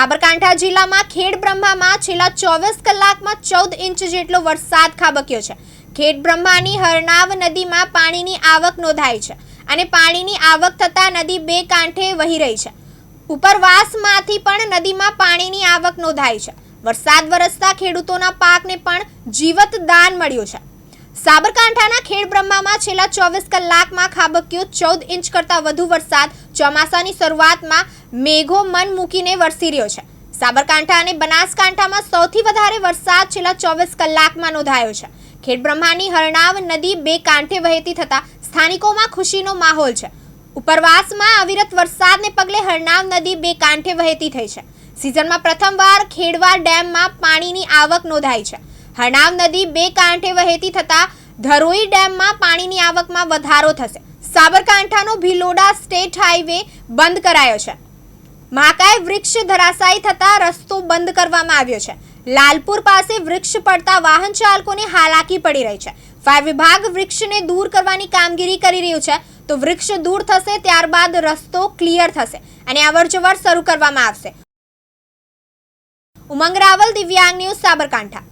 સાબરકાંઠા જિલ્લામાં ખેડ બ્રહ્મામાં છેલ્લા ચોવીસ કલાકમાં ચૌદ ઇંચ જેટલો વરસાદ ખાબક્યો છે. ખેડ બ્રહ્માની હરનાવ નદીમાં પાણીની આવક નોંધાઈ છે અને પાણીની આવક થતાં નદી બે કાંઠે વહી રહી છે. ઉપરવાસમાંથી પણ નદીમાં પાણીની આવક નોંધાઈ છે. વરસાદ વરસતા ખેડૂતોના પાકને પણ જીવત દાન મળ્યું છે. સાબરકાંઠાના ખેડ બ્રહ્મામાં છેલ્લા ચોવીસ કલાકમાં ખાબક્યો ચૌદ ઇંચ કરતાં વધુ વરસાદ ચોમાસાની શરૂઆતમાં મેઘો મન મૂકીને વરસી રહ્યો છે. સાબરકાંઠા અને બનાસકાંઠામાં સૌથી વધારે વરસાદ છેલ્લા ચોવીસ કલાકમાં નોંધાયો છે. ખેડ બ્રહ્માની હરણાવ નદી બે કાંઠે વહેતી થતાં સ્થાનિકોમાં ખુશીનો માહોલ છે. ઉપરવાસમાં અવિરત વરસાદને પગલે હરનાવ નદી બે કાંઠે વહેતી થઈ છે. સિઝનમાં પ્રથમવાર ખેડવા ડેમમાં પાણીની આવક નોંધાઈ છે. હરણાવ નદી બે કાંઠે વહેતી થતાં ધરોઈ ડેમમાં પાણીની આવકમાં વધારો થશે. સાબરકાંઠાનો ભિલોડા સ્ટેટ હાઈવે બંધ કરાયો છે. મહાકાય વૃક્ષ ધરાશાયી થતા રસ્તો બંધ કરવામાં આવ્યો છે. લાલપુર પાસે વૃક્ષ પડતા વાહન ચાલકોને હાલાકી પડી રહી છે. ફાયર વિભાગ વૃક્ષને દૂર કરવાની કામગીરી કરી રહ્યું છે. તો વૃક્ષ દૂર થશે ત્યારબાદ રસ્તો ક્લિયર થશે અને અવરજવર શરૂ કરવામાં આવશે. ઉમંગ રાવલ, દિવ્યાંગ ન્યૂઝ, સાબરકાંઠા.